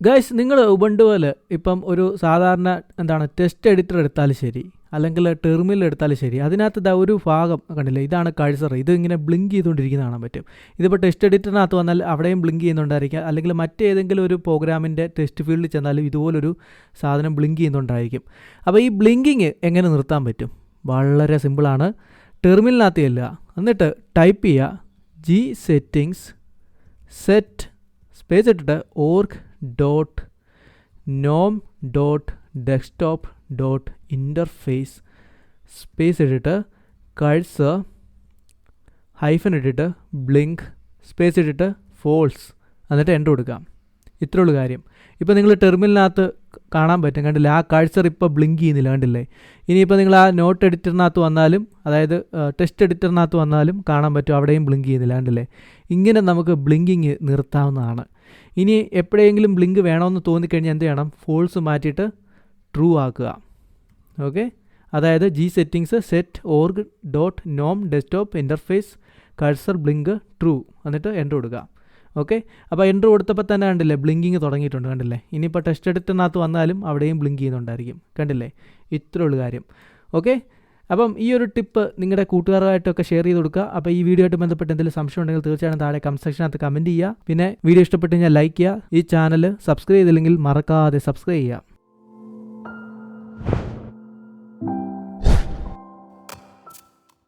Guys നിങ്ങൾ പോലെ ഇപ്പം ഒരു സാധാരണ എന്താണ് ടെസ്റ്റ് എഡിറ്റർ എടുത്താലും ശരി അല്ലെങ്കിൽ ടെർമിനൽ എടുത്താലും ശരി അതിനകത്ത് ഇതാ ഒരു ഭാഗം കണ്ടില്ലേ ഇതാണ് കഴ്സർ ഇത് ഇങ്ങനെ ബ്ലിങ്ക് ചെയ്തുകൊണ്ടിരിക്കുന്ന കാണാൻ പറ്റും. ഇതിപ്പോൾ ടെസ്റ്റ് എഡിറ്ററിനകത്ത് വന്നാൽ അവിടെയും ബ്ലിങ്ക് ചെയ്യുന്നുണ്ടായിരിക്കും. അല്ലെങ്കിൽ മറ്റേതെങ്കിലും ഒരു പ്രോഗ്രാമിന്റെ ടെസ്റ്റ് ഫീൽഡിൽ ചെന്നാലും ഇതുപോലൊരു സാധനം ബ്ലിങ്ക് ചെയ്യുന്നുണ്ടായിരിക്കും. അപ്പോൾ ഈ ബ്ലിങ്കിങ് എങ്ങനെ നിർത്താൻ പറ്റും? വളരെ സിമ്പിളാണ് ടെർമിനലിനകത്ത് ചെല്ലുക. എന്നിട്ട് ടൈപ്പ് ചെയ്യുക ജി സെറ്റിങ്സ് സെറ്റ് സ്പേസ് ഇട്ടിട്ട് org dot gnome dot desktop dot interface space ഇട്ടിട്ട് കഴ്സ് ഹൈഫൻ ഇട്ടിട്ട് ബ്ലിങ്ക് സ്പേസ് ഇട്ടിട്ട് ഫോൾസ് എന്നിട്ട് എന്റർ കൊടുക്കാം. ഇത്രേ ഉള്ളൂ കാര്യം. ഇപ്പോൾ നിങ്ങൾ ടെർമിനലിനകത്ത് കാണാൻ പറ്റും. കണ്ടില്ലേ? ആ കഴ്സർ ഇപ്പോൾ ബ്ലിങ്ക് ചെയ്യുന്നില്ല. കണ്ടില്ലേ? ഇനിയിപ്പോൾ നിങ്ങൾ ആ നോട്ട് എഡിറ്ററിനകത്ത് വന്നാലും അതായത് ടെസ്റ്റ് എഡിറ്ററിനകത്ത് വന്നാലും കാണാൻ പറ്റും. അവിടെയും ബ്ലിങ്ക് ചെയ്യുന്നില്ല. കണ്ടില്ലേ? ഇങ്ങനെ നമുക്ക് ബ്ലിങ്കിങ് നിർത്താവുന്നതാണ്. ഇനി എപ്പോഴെങ്കിലും ബ്ലിങ്ക് വേണമെന്ന് തോന്നിക്കഴിഞ്ഞാൽ എന്ത് ചെയ്യണം? ഫോൾസ് മാറ്റിയിട്ട് ട്രൂ ആക്കുക. ഓക്കെ? അതായത് G settings set org dot gnome desktop interface cursor blink true എന്നിട്ട് എന്റർ കൊടുക്കുക. ഓക്കെ? അപ്പോൾ എന്റർ കൊടുത്തപ്പോൾ തന്നെ കണ്ടില്ലേ ബ്ലിങ്കിങ് തുടങ്ങിയിട്ടുണ്ട് കണ്ടില്ലേ? ഇനിയിപ്പോൾ ടെസ്റ്റ് എടുത്തിനകത്ത് വന്നാലും അവിടെയും ബ്ലിങ്ക് ചെയ്യുന്നുണ്ടായിരിക്കും. കണ്ടില്ലേ? ഇത്രേ ഉള്ളൂ കാര്യം. ഓക്കെ? അപ്പം ഈ ഒരു ടിപ്പ് നിങ്ങളുടെ കൂട്ടുകാരുമായിട്ടൊക്കെ ഷെയർ ചെയ്ത് കൊടുക്കുക. അപ്പോൾ ഈ വീഡിയോ ബന്ധപ്പെട്ട് എന്തെങ്കിലും സംശയം ഉണ്ടെങ്കിൽ തീർച്ചയായും താഴെ കമന്റ് സെക്ഷനകത്ത് കമന്റ് ചെയ്യുക. പിന്നെ വീഡിയോ ഇഷ്ടപ്പെട്ട് കഴിഞ്ഞാൽ ലൈക്ക് ചെയ്യുക. ഈ ചാനൽ സബ്സ്ക്രൈബ് ചെയ്തില്ലെങ്കിൽ മറക്കാതെ സബ്സ്ക്രൈബ് ചെയ്യുക.